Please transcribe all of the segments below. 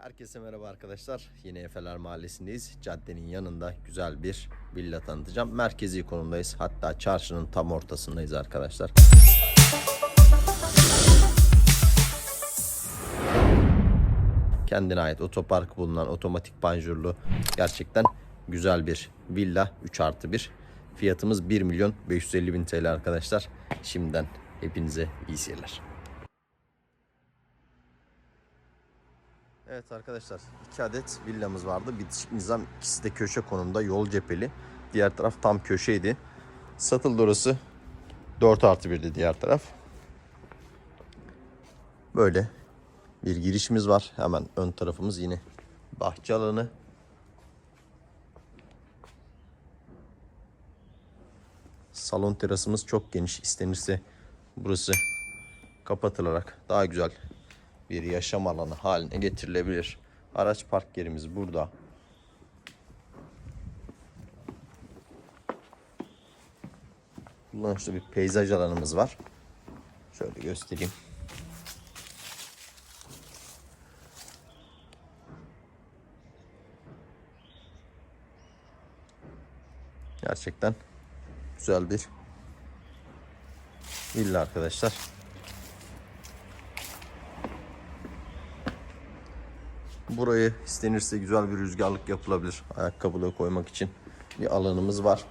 Herkese merhaba arkadaşlar. Yine Efeler Mahallesi'ndeyiz. Caddenin yanında güzel bir villa tanıtacağım. Merkezi konumdayız. Hatta çarşının tam ortasındayız arkadaşlar. Kendine ait otopark bulunan otomatik panjurlu gerçekten güzel bir villa 3 artı 1. Fiyatımız 1 milyon 550 bin TL arkadaşlar. Şimdiden hepinize iyi seyirler. Evet arkadaşlar iki adet villamız vardı. Bitişik nizam ikisi de köşe konumda yol cepheli. Diğer taraf tam köşeydi. Satıldı orası 4 artı 1'di diğer taraf. Böyle bir girişimiz var. Hemen ön tarafımız yine bahçe alanı. Salon terasımız çok geniş. İstenirse burası kapatılarak daha güzel bir yaşam alanı haline getirilebilir. Araç park yerimiz burada. Kullanışlı bir peyzaj alanımız var. Şöyle göstereyim. Gerçekten güzel bir villa arkadaşlar. Burayı istenirse güzel bir rüzgarlık yapılabilir. Ayakkabılığı koymak için bir alanımız var.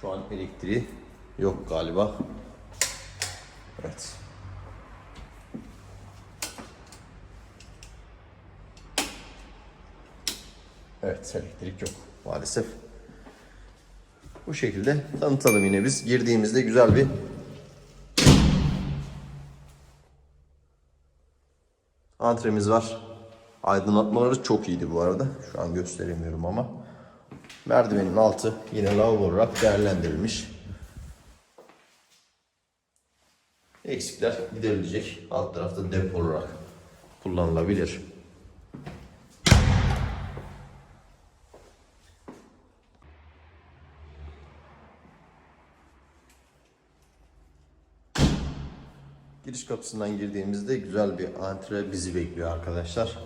Şu an elektriği yok galiba. Evet. Evet elektrik yok maalesef. Bu şekilde tanıtalım yine biz. Girdiğimizde güzel bir Antremiz var. Aydınlatmaları çok iyiydi bu arada. Şu an gösteremiyorum ama. Merdivenin altı yine lavabo olarak değerlendirilmiş. Eksikler giderilecek. Alt tarafta depo olarak kullanılabilir. Giriş kapısından girdiğimizde güzel bir antre bizi bekliyor arkadaşlar.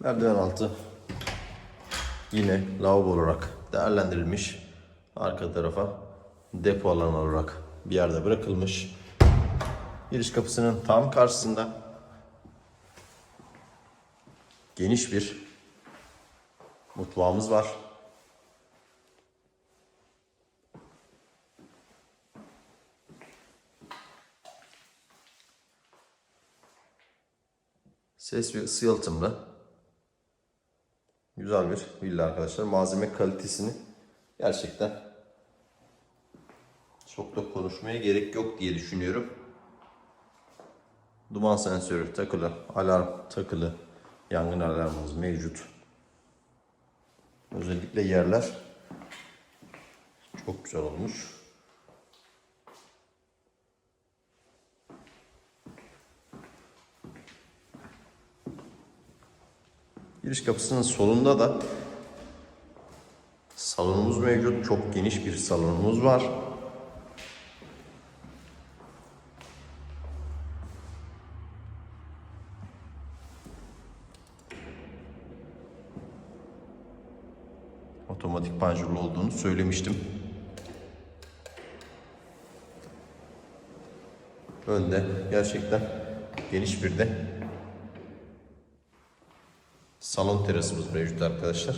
Merdiven altı yine lavabo olarak değerlendirilmiş. Arka tarafa depo alanı olarak bir yerde bırakılmış. Giriş kapısının tam karşısında geniş bir mutfağımız var. Ses ve ısı yalıtımlı. Güzel bir villa arkadaşlar. Malzeme kalitesini gerçekten çok da konuşmaya gerek yok diye düşünüyorum. Duman sensörü takılı, alarm takılı, yangın alarmımız mevcut. Özellikle yerler çok güzel olmuş. Giriş kapısının solunda da salonumuz mevcut. Çok geniş bir salonumuz var. Otomatik panjurlu olduğunu söylemiştim. Önde gerçekten geniş bir de salon terasımız mevcut arkadaşlar.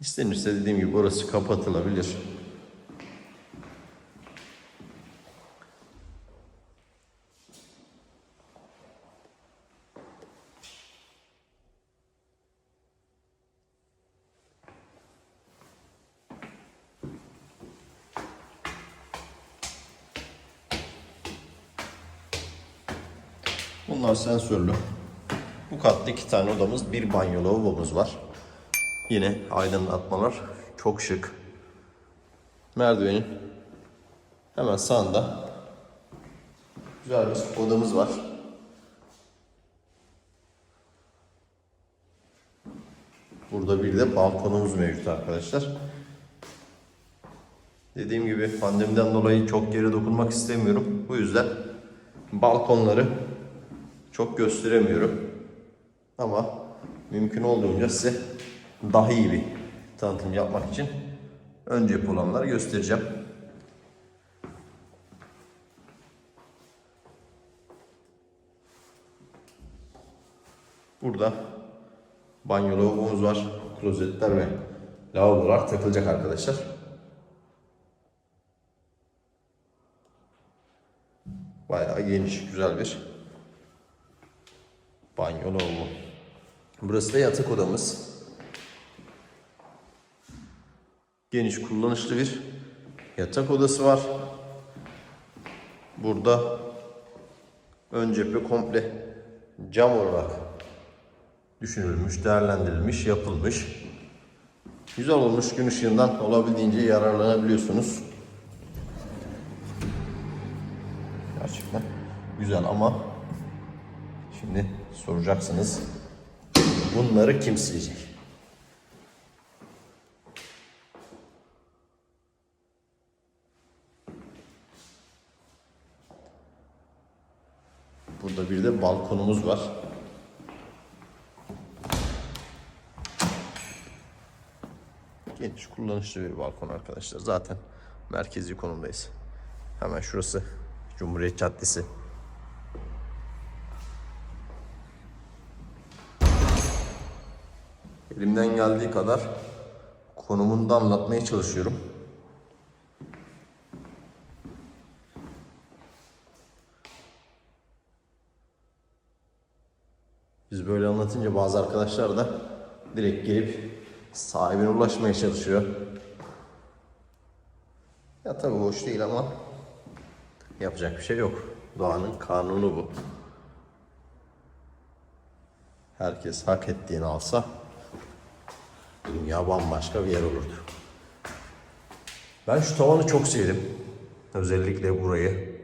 İstenirse dediğim gibi orası kapatılabilir. Bunlar sensörlü. Bu katta iki tane odamız, bir banyo lavabomuz var. Yine aydınlatmalar çok şık. Merdivenin hemen sağında güzel bir odamız var. Burada bir de balkonumuz mevcut arkadaşlar. Dediğim gibi pandemiden dolayı çok yere dokunmak istemiyorum. Bu yüzden balkonları çok gösteremiyorum. Ama mümkün olduğunca size daha iyi bir tanıtım yapmak için ön olanları göstereceğim. Burada banyo lavabomuz var. Klozetler ve lavabolar takılacak arkadaşlar. Bayağı geniş, güzel bir banyo lavabo. Burası da yatak odamız. Geniş, kullanışlı bir yatak odası var. Burada ön cephe komple cam olarak düşünülmüş, değerlendirilmiş, yapılmış. Güzel olmuş gün ışığından olabildiğince yararlanabiliyorsunuz. Gerçekten güzel ama şimdi soracaksınız bunları kim silecek? Burada bir de balkonumuz var. Geniş kullanışlı bir balkon arkadaşlar. Zaten merkezi konumdayız. Hemen şurası Cumhuriyet Caddesi. Elimden geldiği kadar konumunu da anlatmaya çalışıyorum. Biz böyle anlatınca bazı arkadaşlar da direkt gelip sahibine ulaşmaya çalışıyor. Ya tabii hoş değil ama yapacak bir şey yok. Doğanın kanunu bu. Herkes hak ettiğini alsa dünya bambaşka bir yer olurdu. Ben şu tavanı çok sevdim. Özellikle burayı.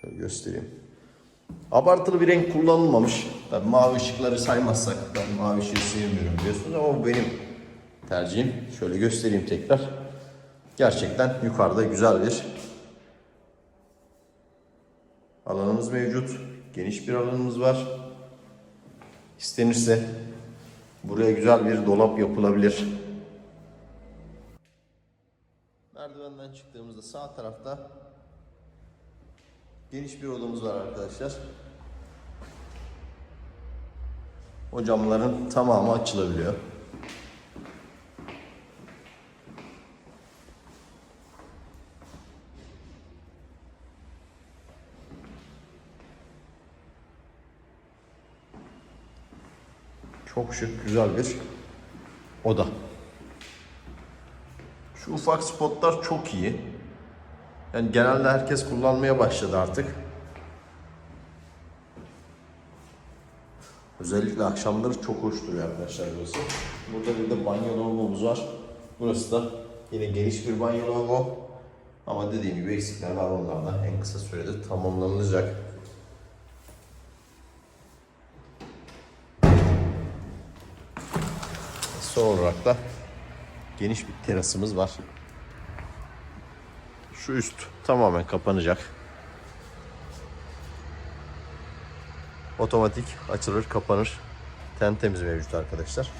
Şöyle göstereyim. Abartılı bir renk kullanılmamış. Tabii mavi ışıkları saymazsak ben mavi ışığı sevmiyorum biliyorsunuz ama bu benim tercihim. Şöyle göstereyim tekrar. Gerçekten yukarıda güzel bir alanımız mevcut. Geniş bir alanımız var. İstenirse buraya güzel bir dolap yapılabilir. Merdivenden çıktığımızda sağ tarafta Geniş bir odamız var arkadaşlar. O camların tamamı açılabiliyor. Çok şık, güzel bir oda. Şu ufak spotlar çok iyi. Yani genelde herkes kullanmaya başladı artık. Özellikle akşamları çok hoş duruyor arkadaşlar burası. Burada bir de banyo lavabomuz var. Burası da yine geniş bir banyo lavabo. Ama dediğim gibi eksikler var onlar da en kısa sürede tamamlanacak. Son olarak da geniş bir terasımız var. Şu üst tamamen kapanacak. Otomatik açılır kapanır. Tentemiz mevcut arkadaşlar.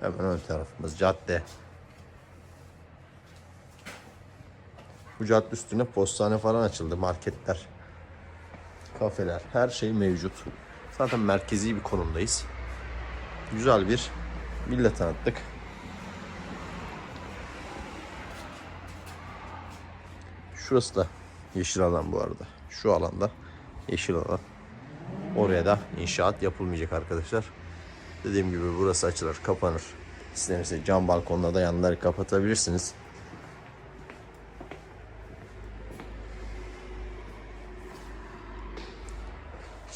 Hemen ön tarafımız cadde. Bu cadde üstüne postane falan açıldı. Marketler, kafeler, her şey mevcut. Zaten merkezi bir konumdayız. Güzel bir villa tanıttık. Şurası da yeşil alan bu arada. Şu alanda yeşil alan. Oraya da inşaat yapılmayacak arkadaşlar. Dediğim gibi burası açılır, kapanır. İstenirse cam balkonla da yanları kapatabilirsiniz.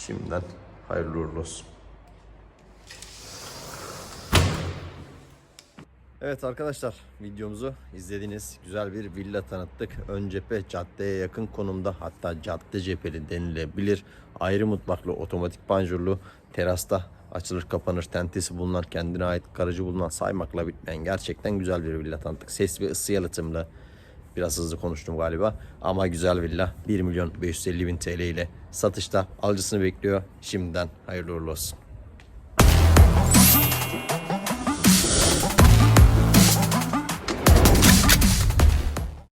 Şimdiden hayırlı uğurlu olsun. Evet arkadaşlar videomuzu izlediniz. Güzel bir villa tanıttık. Ön cephe caddeye yakın konumda hatta cadde cepheli denilebilir. Ayrı mutfaklı otomatik panjurlu terasta açılır kapanır tentesi bulunan kendine ait garajı bulunan saymakla bitmeyen gerçekten güzel bir villa tanıttık. Ses ve ısı yalıtımlı. Biraz hızlı konuştum galiba ama güzel villa 1 milyon 550 bin TL ile satışta alıcısını bekliyor. Şimdiden hayırlı uğurlu olsun.